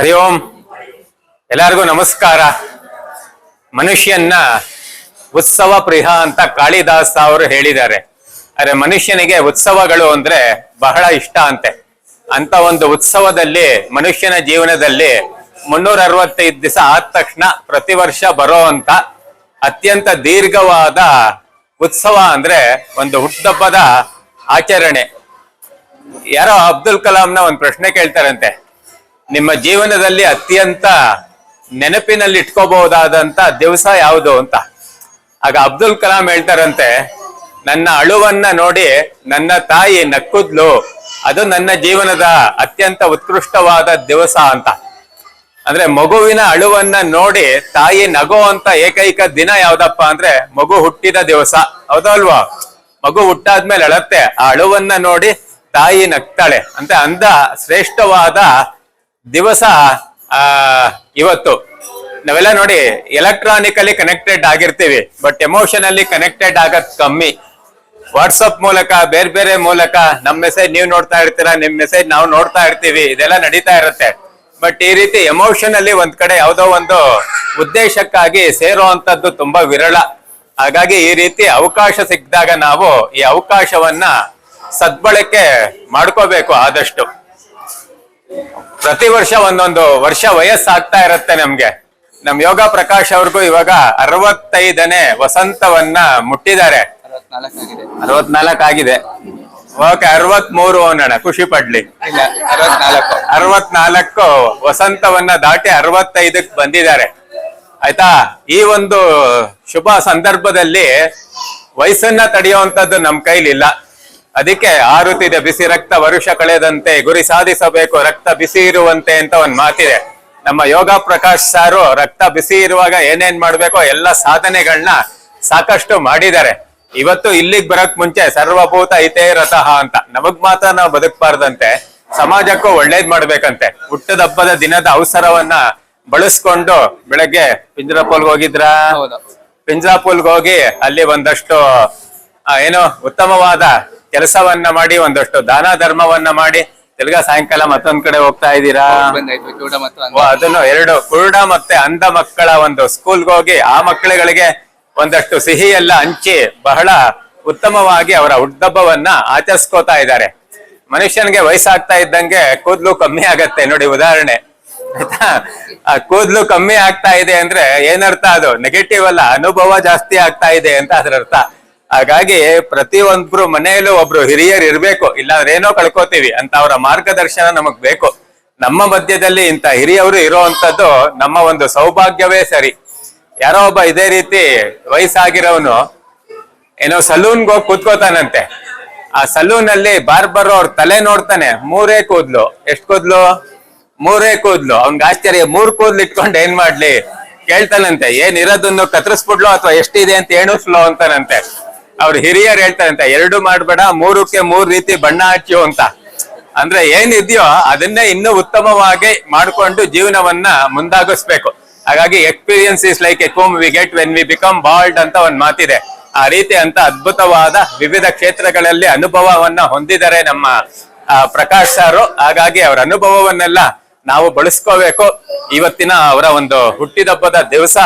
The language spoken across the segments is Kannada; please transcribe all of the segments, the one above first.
ಹರಿ ಓಂ. ಎಲ್ಲರಿಗೂ ನಮಸ್ಕಾರ. ಮನುಷ್ಯನ್ನ ಉತ್ಸವ ಪ್ರಿಯ ಅಂತ ಕಾಳಿದಾಸ ಅವರು ಹೇಳಿದ್ದಾರೆ. ಅರೆ ಮನುಷ್ಯನಿಗೆ ಉತ್ಸವಗಳು ಅಂದ್ರೆ ಬಹಳ ಇಷ್ಟ ಅಂತೆ. ಅಂತ ಒಂದು ಉತ್ಸವದಲ್ಲಿ, ಮನುಷ್ಯನ ಜೀವನದಲ್ಲಿ ಮುನ್ನೂರ ಅರವತ್ತೈದು ದಿವಸ ಆದ ತಕ್ಷಣ ಪ್ರತಿ ವರ್ಷ ಬರೋ ಅಂತ ಅತ್ಯಂತ ದೀರ್ಘವಾದ ಉತ್ಸವ ಅಂದ್ರೆ ಒಂದು ಹುಟ್ಟುಹಬ್ಬದ ಆಚರಣೆ. ಯಾರೋ ಅಬ್ದುಲ್ ಕಲಾಂನ ಒಂದು ಪ್ರಶ್ನೆ ಕೇಳ್ತಾರಂತೆ. ನಿಮ್ಮ ಜೀವನದಲ್ಲಿ ಅತ್ಯಂತ ನೆನಪಿನಲ್ಲಿ ಇಟ್ಕೋಬಹುದಾದಂತ ದಿವಸ ಯಾವುದು ಅಂತ? ಆಗ ಅಬ್ದುಲ್ ಕಲಾಂ ಹೇಳ್ತಾರಂತೆ, ನನ್ನ ಅಳುವನ್ನ ನೋಡಿ ನನ್ನ ತಾಯಿ ನಕ್ಕುದ್ಲು, ಅದು ನನ್ನ ಜೀವನದ ಅತ್ಯಂತ ಉತ್ಕೃಷ್ಟವಾದ ದಿವಸ ಅಂತ. ಅಂದ್ರೆ ಮಗುವಿನ ಅಳುವನ್ನ ನೋಡಿ ತಾಯಿ ನಗೋ ಅಂತ ಏಕೈಕ ದಿನ ಯಾವ್ದಪ್ಪ ಅಂದ್ರೆ ಮಗು ಹುಟ್ಟಿದ ದಿವಸ. ಹೌದಲ್ವಾ ಮಗು ಹುಟ್ಟಾದ್ಮೇಲೆ ಅಳತ್ತೆ, ಆ ಅಳುವನ್ನ ನೋಡಿ ತಾಯಿ ನಗ್ತಾಳೆ. ಅಂತ ಅಂದ ಶ್ರೇಷ್ಠವಾದ ದಿವಸ ಇವತ್ತು. ನಾವೆಲ್ಲ ನೋಡಿ ಎಲೆಕ್ಟ್ರಾನಿಕಲಿ ಕನೆಕ್ಟೆಡ್ ಆಗಿರ್ತೀವಿ ಬಟ್ ಎಮೋಷನಲ್ಲಿ ಕನೆಕ್ಟೆಡ್ ಆಗೋದು ಕಮ್ಮಿ. ವಾಟ್ಸಪ್ ಮೂಲಕ, ಬೇರೆ ಬೇರೆ ಮೂಲಕ ನಮ್ಮ ಮೆಸೇಜ್ ನೀವು ನೋಡ್ತಾ ಇರ್ತೀರಾ, ನಿಮ್ ಮೆಸೇಜ್ ನಾವು ನೋಡ್ತಾ ಇರ್ತೀವಿ, ಇದೆಲ್ಲ ನಡೀತಾ ಇರುತ್ತೆ. ಬಟ್ ಈ ರೀತಿ ಎಮೋಷನಲಿ ಒಂದ್ ಕಡೆ ಯಾವುದೋ ಒಂದು ಉದ್ದೇಶಕ್ಕಾಗಿ ಸೇರುವಂತದ್ದು ತುಂಬಾ ವಿರಳ. ಹಾಗಾಗಿ ಈ ರೀತಿ ಅವಕಾಶ ಸಿಕ್ಕಿದಾಗ ನಾವು ಈ ಅವಕಾಶವನ್ನ ಸದ್ಬಳಕೆ ಮಾಡ್ಕೋಬೇಕು ಆದಷ್ಟು. ಪ್ರತಿ ವರ್ಷ ಒಂದೊಂದು ವರ್ಷ ವಯಸ್ಸಾಗ್ತಾ ಇರತ್ತೆ ನಮ್ಗೆ. ನಮ್ ಯೋಗ ಪ್ರಕಾಶ್ ಅವ್ರಿಗೂ ಇವಾಗ ಅರವತ್ತೈದನೇ ವಸಂತವನ್ನ ಮುಟ್ಟಿದ್ದಾರೆ. ಅರವತ್ನಾಲ್ಕು ಆಗಿದೆ. ಓಕೆ ಅರವತ್ ಮೂರು ಅನ್ನೋಣ ಖುಷಿ ಪಡ್ಲಿ. ಇಲ್ಲ ಅರವತ್ನಾಲ್ಕು. ಅರವತ್ನಾಲ್ಕು ವಸಂತವನ್ನ ದಾಟಿ ಅರವತ್ತೈದಕ್ಕೆ ಬಂದಿದ್ದಾರೆ. ಆಯ್ತಾ? ಈ ಒಂದು ಶುಭ ಸಂದರ್ಭದಲ್ಲಿ ವಯಸ್ಸನ್ನ ತಡೆಯುವಂತದ್ದು ನಮ್ ಕೈಲಿಲ್ಲ. ಅದಕ್ಕೆ ಆರುತ್ತಿದೆ ಬಿಸಿ ರಕ್ತ ವರುಷ ಕಳೆದಂತೆ ಗುರಿ ಸಾಧಿಸಬೇಕು ರಕ್ತ ಬಿಸಿ ಇರುವಂತೆ ಅಂತ ಒಂದ್ ಮಾತಿದೆ. ನಮ್ಮ ಯೋಗ ಪ್ರಕಾಶ್ ಸಾರು ರಕ್ತ ಬಿಸಿ ಇರುವಾಗ ಏನೇನ್ ಮಾಡ್ಬೇಕೋ ಎಲ್ಲ ಸಾಧನೆಗಳನ್ನ ಸಾಕಷ್ಟು ಮಾಡಿದ್ದಾರೆ. ಇವತ್ತು ಇಲ್ಲಿಗ್ ಬರಕ್ ಮುಂಚೆ ಸರ್ವಭೂತ ಐತೆ ರಥಃ ಅಂತ. ನಮಗ್ ಮಾತ್ರ ನಾವು ಬದುಕ್ಬಾರ್ದಂತೆ ಸಮಾಜಕ್ಕೂ ಒಳ್ಳೇದ್ ಮಾಡ್ಬೇಕಂತೆ. ಹುಟ್ಟದ ಹಬ್ಬದ ದಿನದ ಅವಸರವನ್ನ ಬಳಸ್ಕೊಂಡು ಬೆಳಗ್ಗೆ ಪಿಂಜರಾಪುಲ್ಗೆ ಹೋಗಿದ್ರಾ? ಹೌದು. ಪಿಂಜಾಪುಲ್ಗೆ ಹೋಗಿ ಅಲ್ಲಿ ಒಂದಷ್ಟು ಏನು ಉತ್ತಮವಾದ ಕೆಲಸವನ್ನ ಮಾಡಿ ಒಂದಷ್ಟು ದಾನ ಧರ್ಮವನ್ನ ಮಾಡಿ ತಿರ್ಗಾ ಸಾಯಂಕಾಲ ಮತ್ತೊಂದ್ ಕಡೆ ಹೋಗ್ತಾ ಇದ್ದೀರಾ? ಅದನ್ನು ಎರಡು ಕುರುಡ ಮತ್ತೆ ಅಂಧ ಮಕ್ಕಳ ಒಂದು ಸ್ಕೂಲ್ಗೆ ಹೋಗಿ ಆ ಮಕ್ಕಳಿಗೆ ಒಂದಷ್ಟು ಸಿಹಿ ಎಲ್ಲ ಹಂಚಿ ಬಹಳ ಉತ್ತಮವಾಗಿ ಅವರ ಹುಟ್ಟಬ್ಬವನ್ನ ಆಚರಿಸ್ಕೋತಾ ಇದ್ದಾರೆ. ಮನುಷ್ಯನ್ಗೆ ವಯಸ್ಸಾಗ್ತಾ ಇದ್ದಂಗೆ ಕೂದ್ಲು ಕಮ್ಮಿ ಆಗತ್ತೆ. ನೋಡಿ ಉದಾಹರಣೆ. ಆಯ್ತಾ? ಆ ಕೂದ್ಲು ಕಮ್ಮಿ ಆಗ್ತಾ ಇದೆ ಅಂದ್ರೆ ಏನರ್ಥ ಅದು? ನೆಗೆಟಿವ್ ಅಲ್ಲ ಅನುಭವ ಜಾಸ್ತಿ ಆಗ್ತಾ ಇದೆ ಅಂತ ಅದ್ರ ಅರ್ಥ ಹಾಗಾಗಿ ಒಂದ್ರು ಮನೆಯಲ್ಲೂ ಒಬ್ರು ಹಿರಿಯರು ಇರ್ಬೇಕು, ಇಲ್ಲಾಂದ್ರೆ ಏನೋ ಕಳ್ಕೊತೀವಿ ಅಂತ ಅವರ ಮಾರ್ಗದರ್ಶನ ನಮಗ್ ಬೇಕು. ನಮ್ಮ ಮಧ್ಯದಲ್ಲಿ ಇಂಥ ಹಿರಿಯವರು ಇರೋವಂಥದ್ದು ನಮ್ಮ ಒಂದು ಸೌಭಾಗ್ಯವೇ ಸರಿ. ಯಾರೋ ಒಬ್ಬ ಇದೇ ರೀತಿ ವಯಸ್ಸಾಗಿರೋನು, ಏನೋ ಸಲೂನ್ಗೆ ಹೋಗಿ ಕೂತ್ಕೋತಾನಂತೆ. ಆ ಸಲೂನ್ ಅಲ್ಲಿ ಬಾರ್ಬರ್ ಅವ್ರ ತಲೆ ನೋಡ್ತಾನೆ, ಮೂರೇ ಕೂದ್ಲು. ಎಷ್ಟ್ ಕೂದ್ಲು? ಮೂರೇ ಕೂದ್ಲು. ಅವ್ನ್ಗೆ ಆಶ್ಚರ್ಯ, ಮೂರ್ ಕೂದ್ಲು ಇಟ್ಕೊಂಡು ಏನ್ ಮಾಡ್ಲಿ? ಕೇಳ್ತಾನಂತೆ, ಏನ್ ಇರೋದನ್ನು ಕತ್ರಿಸ್ಬಿಡ್ಲೋ ಅಥವಾ ಎಷ್ಟಿದೆ ಅಂತ ಎಣಿಸ್ಲೋ ಅಂತಾನಂತೆ. ಅವ್ರ ಹಿರಿಯರು ಅಂತ ಎರಡು ಮಾಡ್ಬೇಡ, ಮೂರಕ್ಕೆ ಮೂರ್ ರೀತಿ ಬಣ್ಣ ಹಚ್ಚು ಅಂತ. ಅಂದ್ರೆ ಏನಿದೆಯೋ ಅದನ್ನೇ ಇನ್ನೂ ಉತ್ತಮವಾಗಿ ಮಾಡ್ಕೊಂಡು ಜೀವನವನ್ನ ಮುಂದಾಗಿಸ್ಬೇಕು. ಹಾಗಾಗಿ experience is like a comb we get when we become bald ಅಂತ ಒಂದ್ ಮಾತಿದೆ. ಆ ರೀತಿ ಅಂತ ಅದ್ಭುತವಾದ ವಿವಿಧ ಕ್ಷೇತ್ರಗಳಲ್ಲಿ ಅನುಭವವನ್ನ ಹೊಂದಿದ್ದಾರೆ ನಮ್ಮ ಪ್ರಕಾಶ್ ಸಾರು. ಹಾಗಾಗಿ ಅವರ ಅನುಭವವನ್ನೆಲ್ಲ ನಾವು ಬಳಸ್ಕೋಬೇಕು. ಇವತ್ತಿನ ಅವರ ಒಂದು ಹುಟ್ಟಿದಬ್ಬದ ದಿವಸ,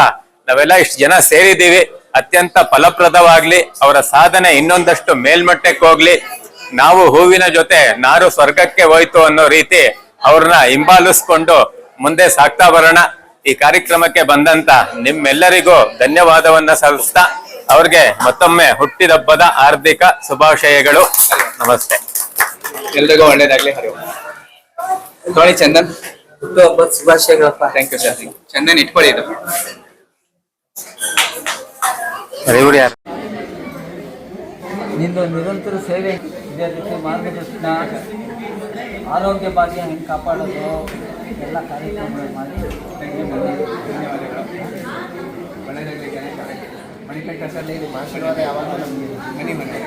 ನಾವೆಲ್ಲ ಇಷ್ಟು ಜನ ಸೇರಿದ್ದೀವಿ. ಅತ್ಯಂತ ಫಲಪ್ರದವಾಗ್ಲಿ ಅವರ ಸಾಧನೆ ಇನ್ನೊಂದಷ್ಟು ಮೇಲ್ಮಟ್ಟಕ್ಕೆ ಹೋಗ್ಲಿ ನಾವು ಹೂವಿನ ಜೊತೆ ನಾರು ಸ್ವರ್ಗಕ್ಕೆ ಹೋಯ್ತು ಅನ್ನೋ ರೀತಿ ಅವ್ರನ್ನ ಹಿಂಬಾಲಿಸ್ಕೊಂಡು ಮುಂದೆ ಸಾಕ್ತಾ ಬರೋಣ. ಈ ಕಾರ್ಯಕ್ರಮಕ್ಕೆ ಬಂದಂತ ನಿಮ್ಮೆಲ್ಲರಿಗೂ ಧನ್ಯವಾದವನ್ನ ಸಲ್ಲಿಸ್ತಾ ಅವ್ರಿಗೆ ಮತ್ತೊಮ್ಮೆ ಹುಟ್ಟಿದಬ್ಬದ ಹಾರ್ದಿಕ ಶುಭಾಶಯಗಳು. ನಮಸ್ತೆ. ಎಲ್ರಿಗೂ ಒಳ್ಳೇದಾಗ್ಲಿ. ನೋಡಿ ಚಂದನ್. ಹುಟ್ಟುಹಬ್ಬದ ಶುಭಾಶಯಗಳಪ್ಪ. ಥ್ಯಾಂಕ್ ಯು ಸರ್ ಚಂದನ್ ಇಟ್ಕೊಳ್ಳಿ ಇದು. ಯಾರು. ನಿಂದು ನಿರಂತರ ಸೇವೆ ಇದೇ ರೀತಿ ಮಾರ್ಗದರ್ಶನ. ಆರೋಗ್ಯ ಭಾಗ್ಯ ಹೆಂಗೆ ಕಾಪಾಡೋದು? ಎಲ್ಲ ಕಾರ್ಯಕ್ರಮಗಳು ಮಾಡಿ. ನಿಮ್ಮ ಆಶೀರ್ವಾದ ನಮಗೆ ಮನೆ ಮನೆ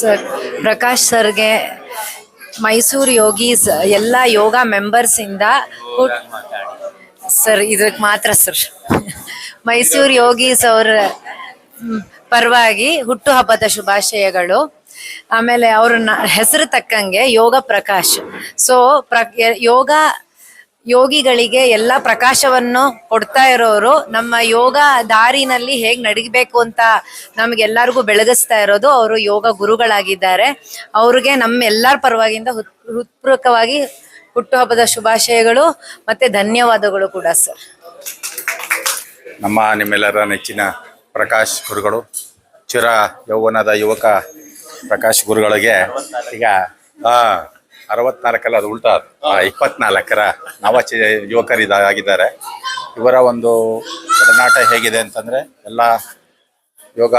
ಸರ್ ಪ್ರಕಾಶ್ ಸರ್ಗೆ ಮೈಸೂರು ಯೋಗೀಸ್ ಎಲ್ಲ ಯೋಗ ಮೆಂಬರ್ಸಿಂದ ಸರ್ ಇದಕ್ಕೆ ಮಾತ್ರ ಸರ್. ಮೈಸೂರು ಯೋಗೀಸ್ ಅವರ ಪರವಾಗಿ ಹುಟ್ಟುಹಬ್ಬದ ಶುಭಾಶಯಗಳು. ಆಮೇಲೆ ಅವ್ರ ಹೆಸರು ತಕ್ಕಂಗೆ ಯೋಗ ಪ್ರಕಾಶ್. ಸೊ ಪ್ರ ಯೋಗ ಯೋಗಿಗಳಿಗೆ ಎಲ್ಲ ಪ್ರಕಾಶವನ್ನು ಕೊಡ್ತಾ ಇರೋರು ನಮ್ಮ ಯೋಗ ದಾರಿನಲ್ಲಿ ಹೇಗೆ ನಡಿಬೇಕು ಅಂತ ನಮಗೆಲ್ಲರಿಗೂ ಬೆಳಗಿಸ್ತಾ ಇರೋದು ಅವರು ಯೋಗ ಗುರುಗಳಾಗಿದ್ದಾರೆ. ಅವ್ರಿಗೆ ನಮ್ಮೆಲ್ಲರ ಪರವಾಗಿಂದ ಹುತ್, ಹೃತ್ಪೂರ್ವಕವಾಗಿ ಹುಟ್ಟುಹಬ್ಬದ ಶುಭಾಶಯಗಳು ಮತ್ತೆ ಧನ್ಯವಾದಗಳು ಕೂಡ ಸರ್ ನಮ್ಮ ನಿಮ್ಮೆಲ್ಲರ ನೆಚ್ಚಿನ ಪ್ರಕಾಶ್ ಗುರುಗಳು, ಚಿರ ಯೌವನದ ಯುವಕ ಪ್ರಕಾಶ್ ಗುರುಗಳಿಗೆ ಈಗ ಅರವತ್ನಾಲ್ಕಲ್ಲ ಅದು ಉಲ್ಟಾ ಇಪ್ಪತ್ನಾಲ್ಕರ ನವ ಯುವಕರಿದಾಗಿದ್ದಾರೆ. ಇವರ ಒಂದು ಒಡನಾಟ ಹೇಗಿದೆ ಅಂತಂದರೆ, ಎಲ್ಲ ಯೋಗ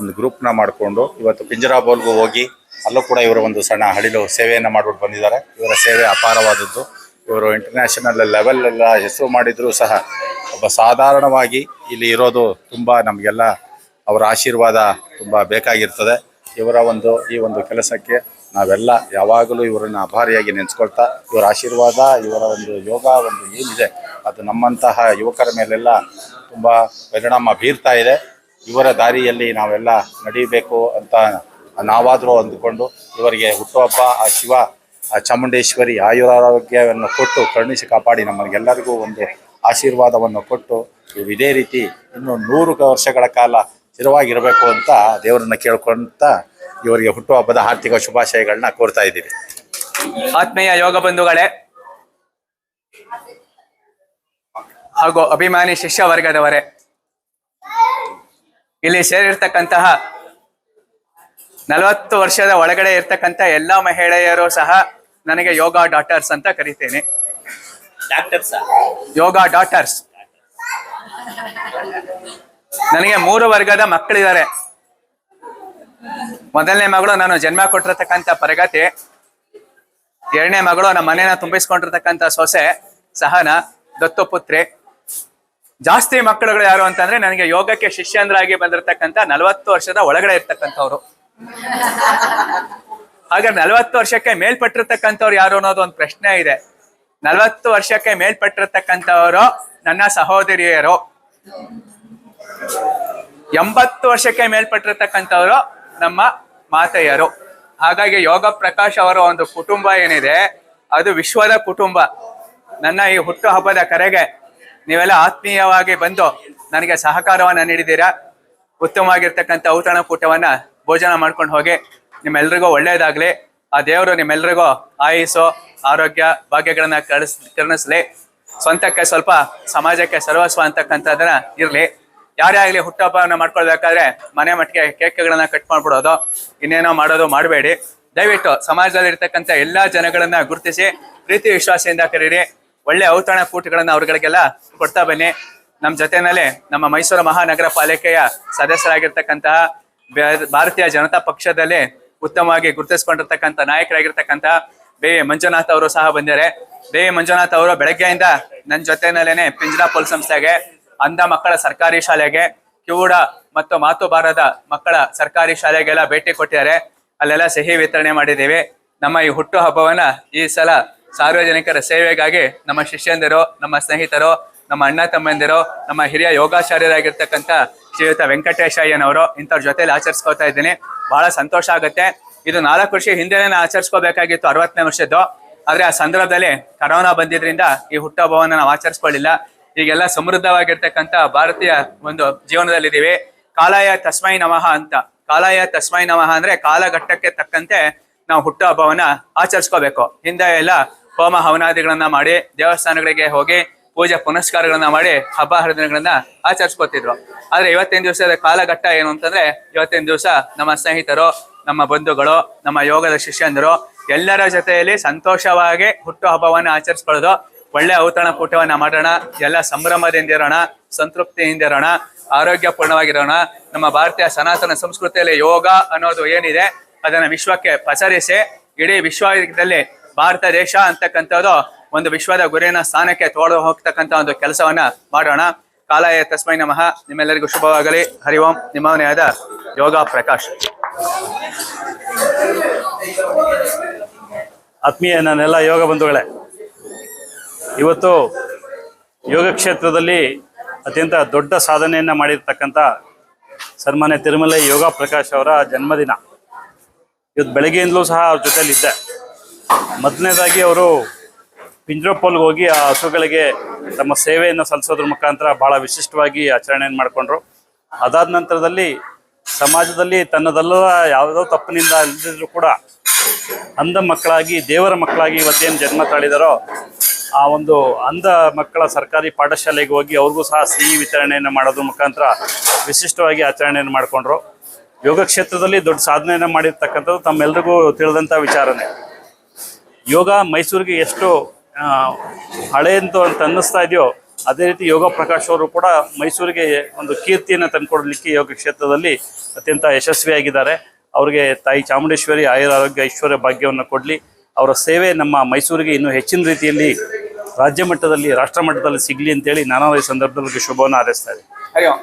ಒಂದು ಗ್ರೂಪ್ನ ಮಾಡಿಕೊಂಡು ಇವತ್ತು ಪಿಂಜರಾಬೋಲ್ಗೂ ಹೋಗಿ ಅಲ್ಲೂ ಕೂಡ ಇವರು ಒಂದು ಸಣ್ಣ ಹಳಿಲು ಸೇವೆಯನ್ನು ಮಾಡ್ಬಿಟ್ಟು ಬಂದಿದ್ದಾರೆ. ಇವರ ಸೇವೆ ಅಪಾರವಾದದ್ದು. ಇವರು ಇಂಟರ್ನ್ಯಾಷನಲ್ ಲೆವೆಲ್ ಎಲ್ಲ ಹೆಸರು ಮಾಡಿದರೂ ಸಹ ಒಬ್ಬ ಸಾಧಾರಣವಾಗಿ ಇಲ್ಲಿ ಇರೋದು ತುಂಬ ನಮಗೆಲ್ಲ ಅವರ ಆಶೀರ್ವಾದ ತುಂಬ ಬೇಕಾಗಿರ್ತದೆ. ಇವರ ಒಂದು, ಈ ಒಂದು ಕೆಲಸಕ್ಕೆ ನಾವೆಲ್ಲ ಯಾವಾಗಲೂ ಇವರನ್ನು ಅಭಾರಿಯಾಗಿ ನೆನೆಸ್ಕೊಳ್ತಾ, ಇವರ ಆಶೀರ್ವಾದ, ಇವರ ಒಂದು ಯೋಗ ಒಂದು ಏನಿದೆ, ಅದು ನಮ್ಮಂತಹ ಯುವಕರ ಮೇಲೆಲ್ಲ ತುಂಬ ಪರಿಣಾಮ ಬೀರ್ತಾ ಇದೆ. ಇವರ ದಾರಿಯಲ್ಲಿ ನಾವೆಲ್ಲ ನಡೀಬೇಕು ಅಂತ ನಾವಾದರೂ ಅಂದುಕೊಂಡು ಇವರಿಗೆ ಹುಟ್ಟುಹಬ್ಬ, ಆ ಶಿವ, ಆ ಚಾಮುಂಡೇಶ್ವರಿ ಆಯುರಾರೋಗ್ಯವನ್ನು ಕೊಟ್ಟು ಕರುಣಿಸಿ ಕಾಪಾಡಿ ನಮಗೆಲ್ಲರಿಗೂ ಒಂದು ಆಶೀರ್ವಾದವನ್ನು ಕೊಟ್ಟು ಇದೇ ರೀತಿ ಇನ್ನು ನೂರು ವರ್ಷಗಳ ಕಾಲ ಸ್ಥಿರವಾಗಿರಬೇಕು ಅಂತ ದೇವರನ್ನ ಕೇಳ್ಕೊಂತ ಇವರಿಗೆ ಹುಟ್ಟುಹಬ್ಬದ ಆರ್ಥಿಕ ಶುಭಾಶಯಗಳನ್ನ ಕೋರ್ತಾ ಇದ್ದೀವಿ ಆತ್ಮೀಯ ಯೋಗ ಬಂಧುಗಳೇ, ಹಾಗೂ ಅಭಿಮಾನಿ ಶಿಷ್ಯ ವರ್ಗದವರೇ ಇಲ್ಲಿ ಸೇರಿರ್ತಕ್ಕಂತಹ ನಲವತ್ತು ವರ್ಷದ ಒಳಗಡೆ ಇರ್ತಕ್ಕಂಥ ಎಲ್ಲ ಮಹಿಳೆಯರು ಸಹ ನನಗೆ ಯೋಗ ಡಾಟರ್ಸ್ ಅಂತ ಕರಿತೇನೆ. ಯೋಗ ಡಾಟರ್ಸ್ ನನಗೆ ಮೂರು ವರ್ಗದ ಮಕ್ಕಳಿದ್ದಾರೆ. ಮೊದಲನೇ ಮಗಳು ನಾನು ಜನ್ಮ ಕೊಟ್ಟಿರ್ತಕ್ಕಂಥ ಪ್ರಗತಿ. ಎರಡನೇ ಮಗಳು ನಮ್ಮ ಮನೇನ ತುಂಬಿಸ್ಕೊಂಡಿರ್ತಕ್ಕಂಥ ಸೊಸೆ ಸಹನ ದತ್ತುಪುತ್ರಿ ಜಾಸ್ತಿ ಮಕ್ಕಳುಗಳು ಯಾರು ಅಂತಂದ್ರೆ ನನಗೆ ಯೋಗಕ್ಕೆ ಶಿಷ್ಯಂದ್ರಾಗಿ ಬಂದಿರತಕ್ಕಂತ ನಲವತ್ತು ವರ್ಷದ ಒಳಗಡೆ ಇರ್ತಕ್ಕಂಥವ್ರು. ಹಾಗೆ ನಲವತ್ತು ವರ್ಷಕ್ಕೆ ಮೇಲ್ಪಟ್ಟಿರ್ತಕ್ಕಂಥವ್ರು ಯಾರು ಅನ್ನೋದು ಒಂದು ಪ್ರಶ್ನೆ ಇದೆ. ನಲವತ್ತು ವರ್ಷಕ್ಕೆ ಮೇಲ್ಪಟ್ಟಿರತಕ್ಕಂಥವರು ನನ್ನ ಸಹೋದರಿಯರು. ಎಂಬತ್ತು ವರ್ಷಕ್ಕೆ ಮೇಲ್ಪಟ್ಟಿರತಕ್ಕಂಥವರು ನಮ್ಮ ಮಾತೆಯರು. ಹಾಗಾಗಿ ಯೋಗ ಪ್ರಕಾಶ್ ಅವರ ಒಂದು ಕುಟುಂಬ ಏನಿದೆ, ಅದು ವಿಶ್ವದ ಕುಟುಂಬ. ನನ್ನ ಈ ಹುಟ್ಟು ಹಬ್ಬದ ಕರೆಗೆ ನೀವೆಲ್ಲ ಆತ್ಮೀಯವಾಗಿ ಬಂದು ನನಗೆ ಸಹಕಾರವನ್ನ ನೀಡಿದ್ದೀರಾ? ಉತ್ತಮವಾಗಿರ್ತಕ್ಕಂಥ ಔತಣ ಕೂಟವನ್ನ ಭೋಜನ ಮಾಡ್ಕೊಂಡು ಹೋಗಿ ನಿಮ್ಮೆಲ್ರಿಗೂ ಒಳ್ಳೇದಾಗ್ಲಿ. ಆ ದೇವರು ನಿಮ್ಮೆಲ್ರಿಗೂ ಆಯುಸ್ಸು. ಆರೋಗ್ಯ ಭಾಗ್ಯಗಳನ್ನ ಕಳಿಸ್, ಕರುಣಿಸ್ಲಿ. ಸ್ವಂತಕ್ಕೆ ಸ್ವಲ್ಪ ಸಮಾಜಕ್ಕೆ ಸರ್ವಸ್ವ ಅಂತಕ್ಕಂಥದ್ದನ್ನ ಇರ್ಲಿ. ಯಾರೇ ಆಗ್ಲಿ ಹುಟ್ಟಹಬ್ಬವನ್ನ ಮಾಡ್ಕೊಳ್ಬೇಕಾದ್ರೆ ಮನೆ ಮಟ್ಟಿಗೆ ಕೇಕ್ಗಳನ್ನ ಕಟ್ ಮಾಡ್ಬಿಡೋದು, ಇನ್ನೇನೋ ಮಾಡೋದು ಮಾಡಬೇಡಿ. ದಯವಿಟ್ಟು ಸಮಾಜದಲ್ಲಿ ಇರ್ತಕ್ಕಂಥ ಎಲ್ಲಾ ಜನಗಳನ್ನ ಗುರುತಿಸಿ, ಪ್ರೀತಿ ವಿಶ್ವಾಸದಿಂದ ಕರೀರಿ. ಒಳ್ಳೆ ಔತಣ ಕೂಟಗಳನ್ನ ಅವ್ರಗಳಿಗೆಲ್ಲ ಕೊಡ್ತಾ ಬನ್ನಿ. ನಮ್ಮ ಜೊತೆನಲ್ಲಿ ನಮ್ಮ ಮೈಸೂರು ಮಹಾನಗರ ಪಾಲಿಕೆಯ ಸದಸ್ಯರಾಗಿರ್ತಕ್ಕಂತಹ ಭಾರತೀಯ ಜನತಾ ಪಕ್ಷದಲ್ಲಿ ಉತ್ತಮವಾಗಿ ಗುರುತಿಸ್ಕೊಂಡಿರ್ತಕ್ಕಂಥ ನಾಯಕರಾಗಿರ್ತಕ್ಕಂಥ ಬಿ ಮಂಜುನಾಥ್ ಅವರು ಸಹ ಬಂದಿದ್ದಾರೆ. ಬಿ ಮಂಜುನಾಥ್ ಅವರು ಬೆಳಗ್ಗೆಯಿಂದ ನನ್ನ ಜೊತೆನಲ್ಲೇನೆ ಪೊಲೀಸ್ ಸಂಸ್ಥೆಗೆ, ಅಂಧ ಮಕ್ಕಳ ಸರ್ಕಾರಿ ಶಾಲೆಗೆ, ಕಿವುಡ ಮತ್ತು ಮಾತು ಬಾರದ ಮಕ್ಕಳ ಸರ್ಕಾರಿ ಶಾಲೆಗೆಲ್ಲ ಭೇಟಿ ಕೊಟ್ಟಿದ್ದಾರೆ. ಅಲ್ಲೆಲ್ಲ ಸಿಹಿ ವಿತರಣೆ ಮಾಡಿದ್ದೀವಿ. ನಮ್ಮ ಈ ಹುಟ್ಟು ಹಬ್ಬವನ್ನ ಈ ಸಲ ಸಾರ್ವಜನಿಕರ ಸೇವೆಗಾಗಿ ನಮ್ಮ ಶಿಷ್ಯಂದಿರು, ನಮ್ಮ ಸ್ನೇಹಿತರು, ನಮ್ಮ ಅಣ್ಣ ತಮ್ಮಂದಿರು, ನಮ್ಮ ಹಿರಿಯ ಯೋಗಾಚಾರ್ಯರಾಗಿರ್ತಕ್ಕಂಥ ಶ್ರೀಯುತ ವೆಂಕಟೇಶಯ್ಯನವರು ಇಂಥವ್ರ ಜೊತೆಲಿ ಆಚರಿಸ್ಕೋತಾ ಇದ್ದೀನಿ. ಬಹಳ ಸಂತೋಷ ಆಗುತ್ತೆ. ಇದು ನಾಲ್ಕು ವರ್ಷ ಹಿಂದೆನೇ ಆಚರಿಸ್ಕೋಬೇಕಾಗಿತ್ತು, ಅರವತ್ತನೇ ವರ್ಷದ್ದು. ಆದ್ರೆ ಆ ಸಂದರ್ಭದಲ್ಲಿ ಕರೋನಾ ಬಂದಿದ್ರಿಂದ ಈ ಹುಟ್ಟಹಬ್ಬವನ್ನು ನಾವು ಆಚರಿಸ್ಕೊಳ್ಳಿಲ್ಲ. ಈಗೆಲ್ಲ ಸಮೃದ್ಧವಾಗಿರ್ತಕ್ಕಂಥ ಭಾರತೀಯ ಒಂದು ಜೀವನದಲ್ಲಿದ್ದೀವಿ. ಕಾಲಾಯ ತಸ್ಮೈ ನಮಃ ಅಂತ. ಕಾಲಾಯ ತಸ್ಮೈ ನಮಃ ಅಂದ್ರೆ ಕಾಲಘಟ್ಟಕ್ಕೆ ತಕ್ಕಂತೆ ನಾವು ಹುಟ್ಟು ಹಬ್ಬವನ್ನ ಆಚರಿಸ್ಕೋಬೇಕು. ಹಿಂದೆ ಎಲ್ಲ ಹೋಮ ಹವನಾದಿಗಳನ್ನ ಮಾಡಿ, ದೇವಸ್ಥಾನಗಳಿಗೆ ಹೋಗಿ, ಪೂಜೆ ಪುನಸ್ಕಾರಗಳನ್ನ ಮಾಡಿ, ಹಬ್ಬ ಹರಿದಿನಗಳನ್ನ ಆಚರಿಸ್ಕೋತಿದ್ರು. ಆದ್ರೆ ಇವತ್ತಿನ ದಿವಸದ ಕಾಲಘಟ್ಟ ಏನು ಅಂತಂದ್ರೆ, ಇವತ್ತಿನ ದಿವಸ ನಮ್ಮ ಸ್ನೇಹಿತರು ನಮ್ಮ ಬಂಧುಗಳು, ನಮ್ಮ ಯೋಗದ ಶಿಷ್ಯಂದರು ಎಲ್ಲರ ಜೊತೆಯಲ್ಲಿ ಸಂತೋಷವಾಗಿ ಹುಟ್ಟು ಹಬ್ಬವನ್ನು ಆಚರಿಸ್ಕೊಳ್ಳೋದು. ಒಳ್ಳೆ ಔತಣ ಕೂಟವನ್ನ ಮಾಡೋಣ, ಎಲ್ಲ ಸಂಭ್ರಮದಿಂದ ಇರೋಣ, ಸಂತೃಪ್ತಿಯಿಂದ ಸಂತೃಪ್ತಿಯಿಂದಿರೋಣ ಆರೋಗ್ಯಪೂರ್ಣವಾಗಿರೋಣ. ನಮ್ಮ ಭಾರತೀಯ ಸನಾತನ ಸಂಸ್ಕೃತಿಯಲ್ಲಿ ಯೋಗ ಅನ್ನೋದು ಏನಿದೆ, ಅದನ್ನ ವಿಶ್ವಕ್ಕೆ ಪಸರಿಸಿ, ಇಡೀ ವಿಶ್ವದಲ್ಲಿ ಭಾರತ ದೇಶ ಅಂತಕ್ಕಂಥದ್ದು ಒಂದು ವಿಶ್ವದ ಗುರಿನ ಸ್ಥಾನಕ್ಕೆ ತೋಳು ಹೋಗ್ತಕ್ಕಂಥ ಒಂದು ಕೆಲಸವನ್ನ ಮಾಡೋಣ. ಕಾಲಾಯ ತಸ್ಮೈ ನಮಃ. ನಿಮ್ಮೆಲ್ಲರಿಗೂ ಶುಭವಾಗಲಿ. ಹರಿ ಓಂ. ನಿಮ್ಮವನೇ ಆದ ಯೋಗ ಪ್ರಕಾಶ್. ಆತ್ಮೀಯ ನಾನೆಲ್ಲ ಯೋಗ ಬಂಧುಗಳೇ, ಇವತ್ತು ಯೋಗ ಕ್ಷೇತ್ರದಲ್ಲಿ ಅತ್ಯಂತ ದೊಡ್ಡ ಸಾಧನೆಯನ್ನು ಮಾಡಿರ್ತಕ್ಕಂಥ ಸನ್ಮಾನ್ಯ ತಿರುಮಲೆ ಯೋಗ ಪ್ರಕಾಶ್ ಅವರ ಜನ್ಮದಿನ. ಇವತ್ತು ಬೆಳಗ್ಗೆಯಿಂದಲೂ ಸಹ ಅವ್ರ ಜೊತೆಯಲ್ಲಿದ್ದೆ. ಮೊದಲನೇದಾಗಿ ಅವರು ಪಿಂಜ್ರೋಪೋಲ್ಗೆ ಹೋಗಿ ಆ ಹಸುಗಳಿಗೆ ತಮ್ಮ ಸೇವೆಯನ್ನು ಸಲ್ಲಿಸೋದ್ರ ಮುಖಾಂತರ ಭಾಳ ವಿಶಿಷ್ಟವಾಗಿ ಆಚರಣೆಯನ್ನು ಮಾಡಿಕೊಂಡ್ರು. ಅದಾದ ನಂತರದಲ್ಲಿ ಸಮಾಜದಲ್ಲಿ ತನ್ನದಲ್ಲದ ಯಾವುದೋ ತಪ್ಪಿನಿಂದ ಇಲ್ಲದಿದ್ರು ಕೂಡ ಅಂಧ ಮಕ್ಕಳಾಗಿ, ದೇವರ ಮಕ್ಕಳಾಗಿ ಇವತ್ತೇನು ಜನ್ಮ ತಾಳಿದಾರೋ, ಆ ಒಂದು ಅಂಧ ಮಕ್ಕಳ ಸರ್ಕಾರಿ ಪಾಠಶಾಲೆಗೆ ಹೋಗಿ ಅವ್ರಿಗೂ ಸಹ ಸಿಹಿ ವಿತರಣೆಯನ್ನು ಮಾಡೋದ್ರ ಮುಖಾಂತರ ವಿಶಿಷ್ಟವಾಗಿ ಆಚರಣೆಯನ್ನು ಮಾಡಿಕೊಂಡ್ರು. ಯೋಗ ಕ್ಷೇತ್ರದಲ್ಲಿ ದೊಡ್ಡ ಸಾಧನೆಯನ್ನು ಮಾಡಿರ್ತಕ್ಕಂಥದ್ದು ತಮ್ಮೆಲ್ರಿಗೂ ತಿಳಿದಂಥ ವಿಚಾರನೆ. ಯೋಗ ಮೈಸೂರಿಗೆ ಎಷ್ಟು ಹಳೆಯಂತು ಅಂತ ಅನ್ನಿಸ್ತಾ ಇದೆಯೋ ಅದೇ ರೀತಿ ಯೋಗ ಪ್ರಕಾಶ್ ಅವರು ಕೂಡ ಮೈಸೂರಿಗೆ ಒಂದು ಕೀರ್ತಿಯನ್ನು ತಂದುಕೊಡ್ಲಿಕ್ಕೆ ಯೋಗ ಕ್ಷೇತ್ರದಲ್ಲಿ ಅತ್ಯಂತ ಯಶಸ್ವಿಯಾಗಿದ್ದಾರೆ. ಅವರಿಗೆ ತಾಯಿ ಚಾಮುಂಡೇಶ್ವರಿ ಆಯುರ ಆರೋಗ್ಯ ಐಶ್ವರ್ಯ ಭಾಗ್ಯವನ್ನು ಕೊಡಲಿ. ಅವರ ಸೇವೆ ನಮ್ಮ ಮೈಸೂರಿಗೆ ಇನ್ನೂ ಹೆಚ್ಚಿನ ರೀತಿಯಲ್ಲಿ ರಾಜ್ಯ ಮಟ್ಟದಲ್ಲಿ, ರಾಷ್ಟ್ರ ಮಟ್ಟದಲ್ಲಿ ಸಿಗಲಿ ಅಂತೇಳಿ ನಾನಾ ಸಂದರ್ಭದಲ್ಲಿ ಶುಭವನ್ನು ಹಾರೈಸ್ತಾ ಓಂ.